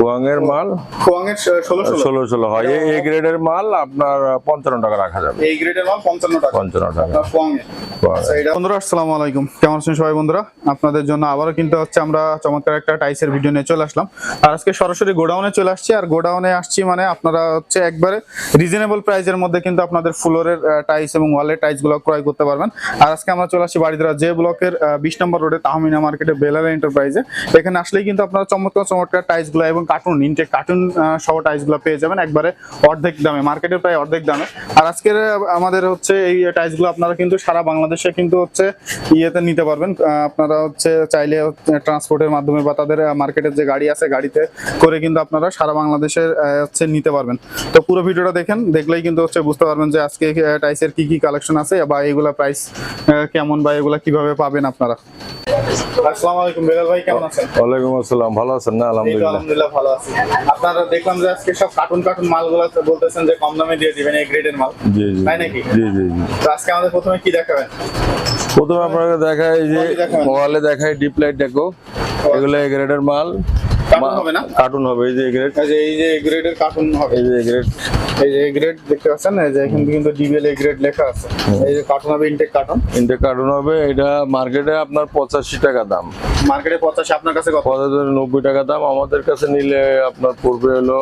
Kwong এর মাল? খোয়াং এর ষোলো। ষোলো হয়। এই গ্রেডের মাল আপনার পঞ্চান্ন টাকা রাখা যাবে। এই গ্রেডের মাল পঞ্চান্ন টাকা। পঞ্চান্ন টাকা। খোয়াং এর খোয়াং বন্ধুরা, আসসালামু আলাইকুম। কেমন সবাই বন্ধুরা? আপনাদের জন্য কিন্তু হচ্ছে আমরা চমৎকার একটা ভিডিও নিয়ে চলে আসলাম। আর আজকে সরাসরি গোডাউনে চলে আসছি। আর গোডাউনে আসছি মানে আপনারা হচ্ছে একবারে রিজনেবল প্রাইসের মধ্যে কিন্তু আপনাদের ফ্লোরের টাইস এবং ওয়ালের টাইসগুলো ক্রয় করতে পারবেন। আর আজকে আমরা চলে আসছি বাড়িধারা যে ব্লকের বিশ নম্বর রোডে, তাহমিনা মার্কেটে, বেলাল এন্টারপ্রাইজে এখানে আসলেই কিন্তু আপনারা চমৎকার চমৎকার টাইসগুলো এবং কার্টুন ইনটেক কার্টুন সহ টাইসগুলো পেয়ে যাবেন একবারে অর্ধেক দামে মার্কেটের প্রায় অর্ধেক দামে। আর আজকের আমাদের হচ্ছে এই টাইসগুলো আপনারা কিন্তু সারা বাংলাদেশে কিন্তু হচ্ছে ইয়েতে নিতে পারবেন। আপনারা হচ্ছে চাইলে ট্রান্সপোর্টের মাধ্যমে বা তাদের মার্কেটের যে গাড়ি আছে গাড়িতে করে কিন্তু আপনারা সারা বাংলাদেশের হচ্ছে নিতে পারবেন। তো পুরো ভিডিওটা দেখেন, দেখলেই কিন্তু হচ্ছে বুঝতে পারবেন যে আজকে টাইসের কি কি কালেকশন আছে বা এগুলা প্রাইস কেমন বা এগুলা কীভাবে পাবেন আপনারা। আসসালামু আলাইকুম বেলাল ভাই কেমন আছেন? ওয়ালাইকুম আসসালাম ভালো আছেন না? আলহামদুলিল্লাহ। আলহামদুলিল্লাহ ভালো আছি। আপনারা দেখলাম যে আজকে সব কার্টুন কার্টুন মালগুলো বলতেছেন যে কম দামে দিয়ে দিবেন এই গ্রেডের মাল। জি জি। তাই নাকি? জি জি জি। তো আজকে আমাদের প্রথমে কি দেখাবেন? প্রথমে আপনাকে দেখাই যে মোবাইলে দেখাই ডিপ লাইট দেখো। এগুলো গ্রেডের মাল। কার্টুন হবে না? কার্টুন হবে এই যে গ্রেড এই যে গ্রেডের কার্টুন হবে। এই যে গ্রেড এই যে গ্রেড দেখতে পাচ্ছেন? এই যে এখানে কিন্তু ডিবিএল এ গ্রেড লেখা আছে। এই যে কার্টুন হবে ইনটেক কার্টন ইনটেক কার্টুন হবে এটা মার্কেটে আপনার পঁচাশি টাকা দাম। মার্কেটে পঁচাশি আপনার কাছে কত? পঁচাত্তর নব্বই টাকা দাম আমাদের কাছে নিলে আপনার পড়বে হলো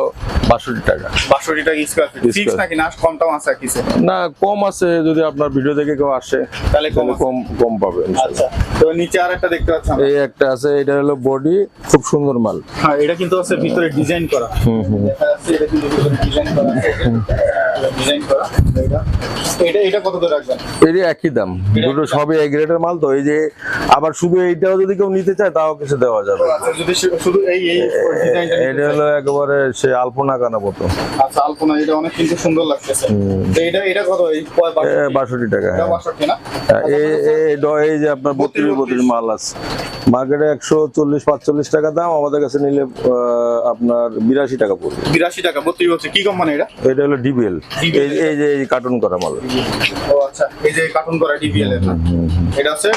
বাষট্টি টাকা। বাষট্টি টাকা স্কোয়ার ফিট ফিক্স নাকি না? কম টম আছে কিছু? না কম আছে যদি আপনার ভিডিও দেখে কেউ আসে তাহলে কম কম কম পাবে আচ্ছা তো নিচে আর একটা দেখতে পাচ্ছি এই একটা আছে এটা হলো বডি খুব সুন্দর মাল। হ্যাঁ এটা কিন্তু আছে ভিতরে ডিজাইন করা। হুম হুম। দেখা যাচ্ছে এটা কিন্তু ভিতরে ডিজাইন করা। ডিজাইন করা এটা এটা এটা কত করে রাখবেন? এরই একই দাম। দুটো সবই এক গ্রেডের মাল তো এই যে আবার শুধু এইটাও যদি কেউ নিতে চায় তাও কিছু দেওয়া যাবে। আচ্ছা যদি শুধু এই এই ডিজাইনটা এটা হলো একেবারে সে আলপনা কানা মতো আচ্ছা আলপনা এটা অনেক কিন্তু সুন্দর লাগতেছে। তো এটা এটা কত? এই টাকা না? যে আপনার বত্রিশ বত্রিশ মাল আছে। মার্কেটে একশো চল্লিশ পাঁচচল্লিশ টাকা দাম আমাদের কাছে নিলে আপনার বিরাশি টাকা পড়বে। বিরাশি টাকা বত্রিশ হচ্ছে কি কোম্পানি এটা? এটা হলো ডিবিএল এই যে এই কার্টুন করা মাল। ও আচ্ছা এই যে কার্টুন করা ডিপিএল এর। এটা আছে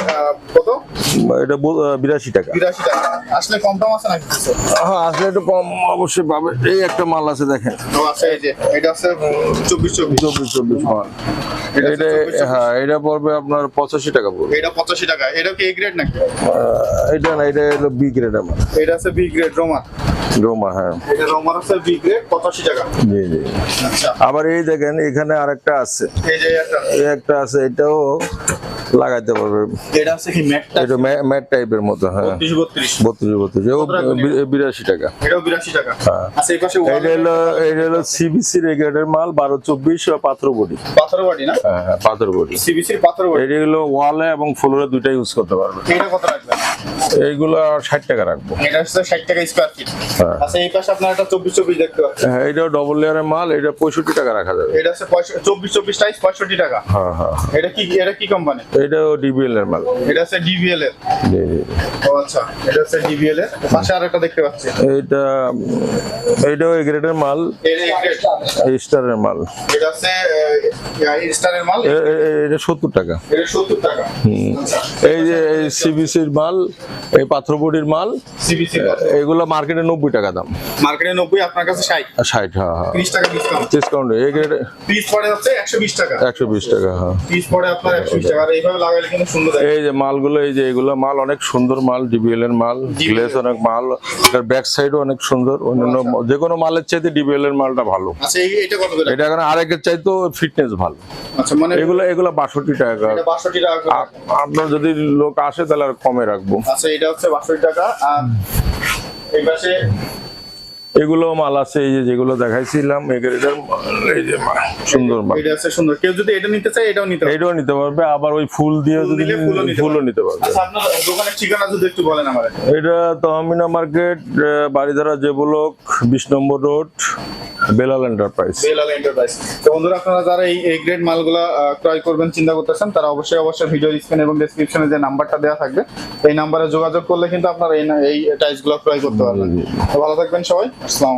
কত? এটা বিরাশি টাকা। বিরাশি টাকা। আসলে কম দাম আছে নাকি হ্যাঁ আসলে একটু কম অবশ্যই পাবে। এই একটা মাল আছে দেখেন। ও আছে এই যে এটা আছে এটা হ্যাঁ এটা পড়বে আপনার পঁচাশি টাকা পড়বে। এটা পঁচাশি টাকা। এটা কি এ গ্রেড নাকি? এটা না এটা হলো বি গ্রেড আমার এটা আছে বি গ্রেড রোমার রোমা হ্যাঁ। এটা রোমার আছে বি গ্রেড পঁচাশি টাকা। জি জি। আচ্ছা। আবার এই দেখেন এখানে আরেকটা আছে। এই যে একটা এই একটা আছে এটাও লাগাইতে পারবে। এটা আছে কি ম্যাটটা এটা ম্যাট টাইপের মতো হ্যাঁ। টাকা। এটাও বিরাশি টাকা। আচ্ছা এই পাশে এটা হলো এটা হলো সিবিসি রেগেটের মাল বারো চব্বিশ পাথর বডি। পাথর বাড়ি না? হ্যাঁ হ্যাঁ পাথর বডি। সিবিসির পাথর বাড়ি। এটা হলো ওয়ালে এবং ফ্লোরে দুইটাই ইউজ করতে পারবে। এটা কত রাখবেন এইগুলো ষাট টাকা রাখব। এটা হচ্ছে ষাট টাকা স্কোয়ার ফিট হ্যাঁ। আচ্ছা এই পাশে আপনার একটা চব্বিশ চব্বিশ দেখতে পাচ্ছেন। হ্যাঁ এটাও ডবল লেয়ারের মাল এটা পঁয়ষট্টি টাকা রাখা যাবে। এটা পঁয়ষ- চব্বিশ চব্বিশ টাইস পঁয়ষট্টি টাকা। হ্যাঁ হ্যাঁ এটা কি এটা কি কোম্পানি এটাও ডিবিএল এর মাল। এটা আছে ডিভিএল এর। ও আচ্ছা এটা আছে ডিভিএল এর। পাশে আর একটা দেখতে পাচ্ছি। এইটা উম, এইটাও গ্রেডের মাল। এটা স্টারের মাল। এটা স্টারের মাল? এ- এটা সত্তর টাকা। এটা সত্তর টাকা। আচ্ছা। এই যে সিবিসির মাল এই পাথর বডির মাল এগুলো মার্কেটে নব্বই টাকা দাম। মার্কেটে নব্বই আপনার কাছে ষাট। ষাট হ্যাঁ হ্যাঁ। ত্রিশ টাকা ডিসকাউন্ট ডিসকাউন্ট এই গ্রেড পিস পড়ে হচ্ছে একশো বিশ টাকা। একশো বিশ টাকা হ্যাঁ। পিস পড়ে আপনার একশো বিশ টাকা। এইভাবে লাগাইলে কিন্তু সুন্দর এই যে মালগুলো এই যে এগুলো মাল অনেক সুন্দর মাল ডিবিএল এর মাল গ্লেস অনেক মাল এটার ব্যাক সাইডও অনেক সুন্দর। অন্যান্য যে কোনো মালের চাইতে ডিবিএল এর মালটা ভালো। আচ্ছা এটা কত করে? এটা এখন আরেকের চাইতেও ফিটনেস ভালো। আচ্ছা মানে এগুলো এগুলো বাষট্টি টাকা। বাষট্টি টাকা আপনার যদি লোক আসে তাহলে আর কমে রাখব। আচ্ছা এটা হচ্ছে বাষট্টি টাকা। আর এই পাশে এগুলো মাল আছে এই যে যেগুলো দেখাইছিলাম এগুলো এটার মাল, এই যে সুন্দর মাল। এটা আছে সুন্দর। কেউ যদি এটা নিতে চায় এটাও নিতে পারে এটাও নিতে পারবে আবার ওই ফুল দিয়ে যদি ফুলও নিতে পারবে। আচ্ছা আপনার দোকানের ঠিকানা যদি একটু বলেন আমাদের এটা তহমিনা মার্কেট বাড়িধারা যে ব্লক বিশ নম্বর road Belal enterprise Belal enterprise তো বন্ধুরা আপনারা যারা এই এই গ্রেড মালগুলা ক্রয় করবেন চিন্তা করতেছেন তারা অবশ্যই অবশ্যই ভিডিও স্ক্রিন এবং ডেসক্রিপশনে যে নাম্বারটা দেওয়া থাকবে এই নাম্বারে যোগাযোগ করলে কিন্তু আপনারা এই এই টাইলসগুলো ক্রয় করতে পারবেন। ভালো থাকবেন সবাই। আসসালাম